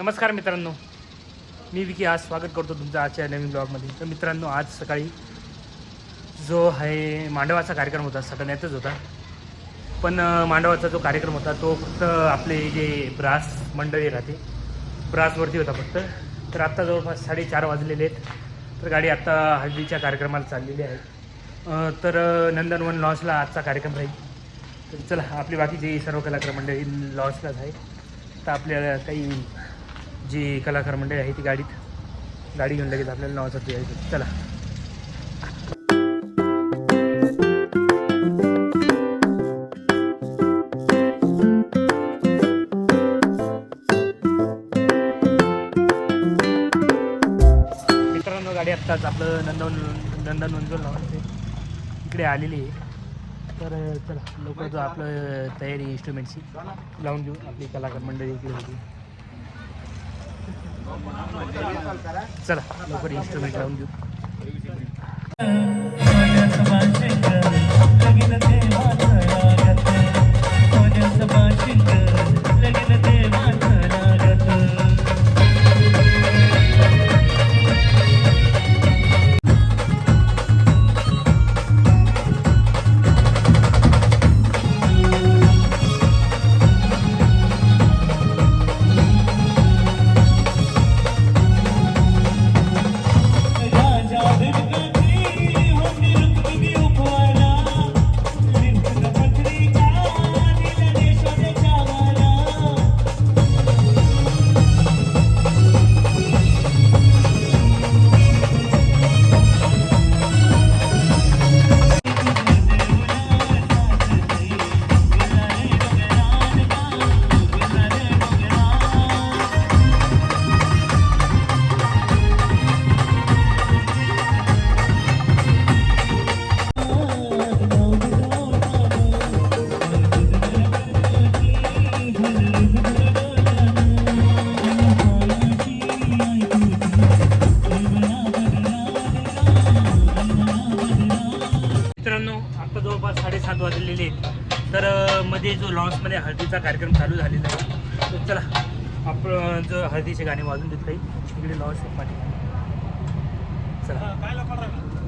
नमस्कार मित्रांनो. मी विकी आज स्वागत करतो तुमचं आजच्या नवीन ब्लॉगमध्ये. तर मित्रांनो आज सकाळी जो आहे मांडवाचा कार्यक्रम होता सटण्यातच होता. पण मांडवाचा जो कार्यक्रम होता तो फक्त आपले जे ब्रास मंडळी राहते ब्रासवरती होता फक्त. तर आत्ता जवळपास साडेचार वाजलेले आहेत. तर गाडी आत्ता हळदीच्या कार्यक्रमाला चाललेली आहे. तर नंदनवन लॉन्सला आजचा कार्यक्रम राहील. तर चला आपली बाकीची सर्व कलाकार मंडळी लॉन्सलाच आहे तर आपल्याला काही जी कलाकार मंडळी आहे ती गाडीत. गाडी घेऊन लगेच आपल्याला नावासाठी यायचं चला. मित्रांनो गाडी आत्ताच आपलं नंदन नंदन मंजूर लावून इकडे आलेली आहे. तर चला लवकर जो आपलं तयारी इन्स्ट्रुमेंटची लावून घेऊ. आपली कलाकार मंडळी इकडे होती. चला लवकर इन्स्ट्रुमेंट लावून घेऊ. हळदीचा कार्यक्रम चालू झालेला आहे. तर चला आपण जो हळदीचे गाणे वाजून देत काही इकडे लॉन्स पाठी चला.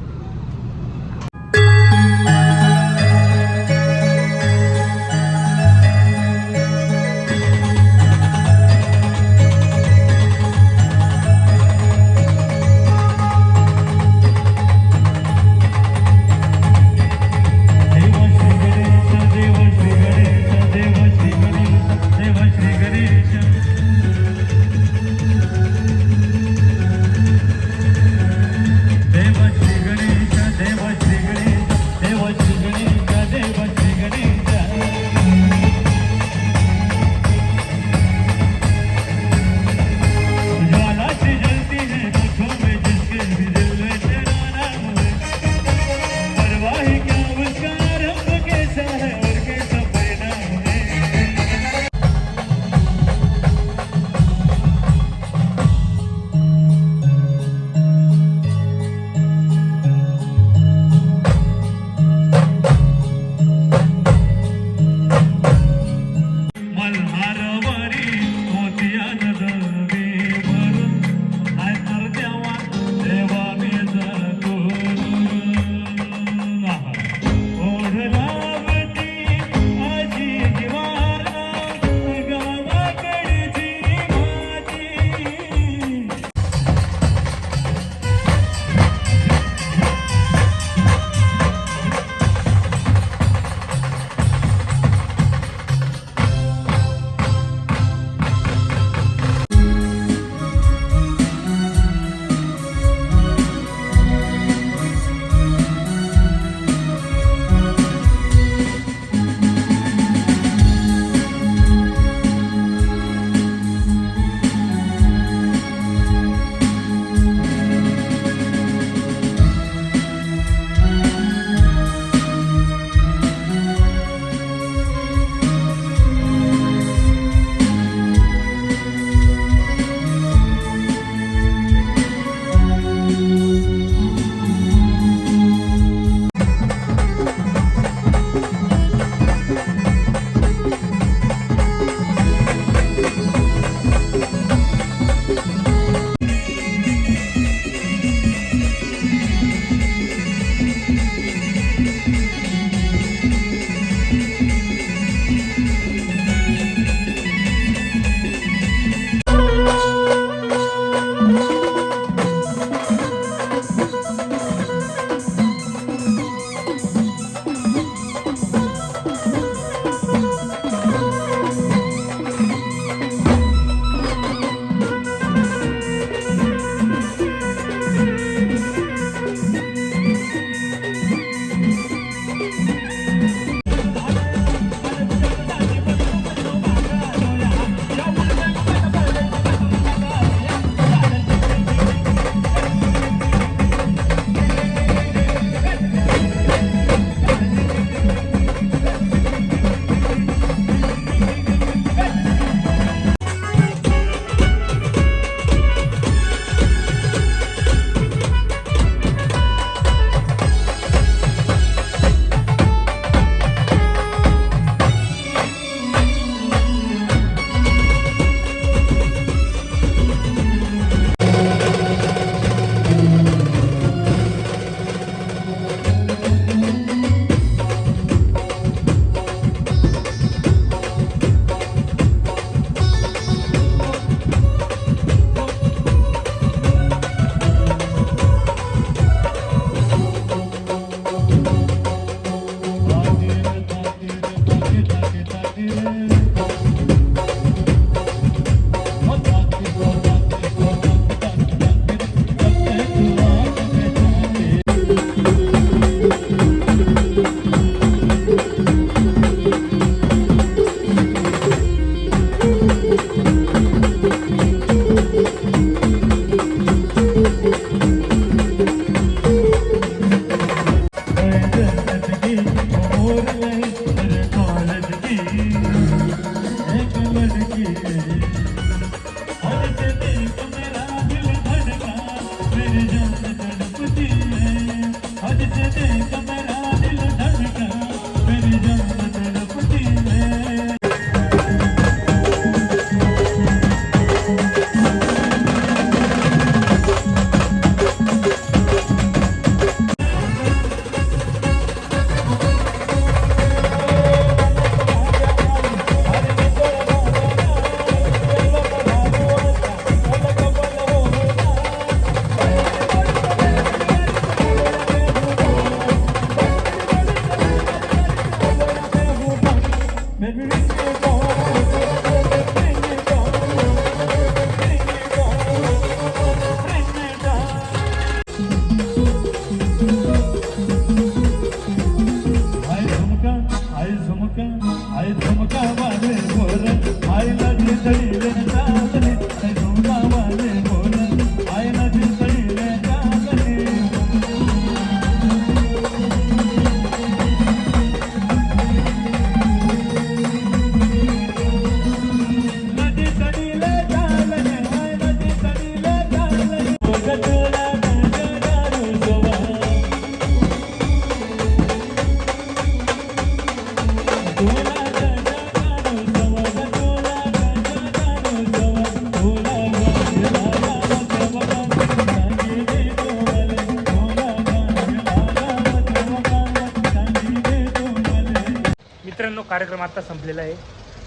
कार्यक्रम आत्ता संपलेला आहे.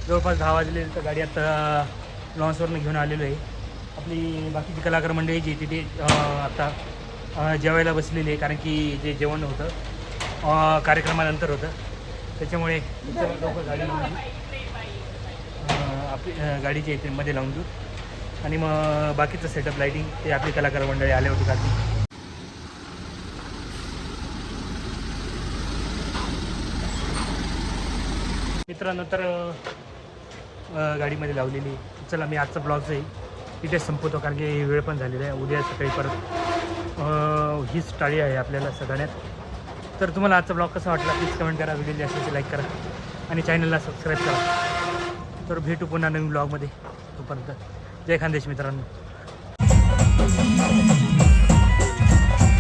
जवळपास दहा वाजले तर गाडी आत्ता लॉन्सवरनं घेऊन आलेलो आहे. आपली बाकीची कलाकार मंडळी जी तिथे आत्ता जेवायला बसलेली आहे कारण की जे जेवण होतं कार्यक्रमानंतर होतं. त्याच्यामुळे लवकर गाडी आपली अं, गाडीच्या इथे मध्ये लावून देऊ आणि मग बाकीचं सेटअप लाईटिंग ते आपली कलाकार मंडळी आले होते का मित्रांनो तर गाडीमध्ये लावलेली. चला मी आजचा ब्लॉग आहे इथेच संपवतो कारण की वेळ पण झालेला आहे. उद्या सकाळी परत हीच टाळी आहे आपल्याला सगळ्यात. तर तुम्हाला आजचा ब्लॉग कसा वाटला प्लीज कमेंट करा. व्हिडिओ जास्त असेल लाईक करा. आणि चॅनलला सबस्क्राईब करा. तर भेटू पुन्हा नवीन ब्लॉगमध्ये. तोपर्यंत जय खानदेश मित्रांनो.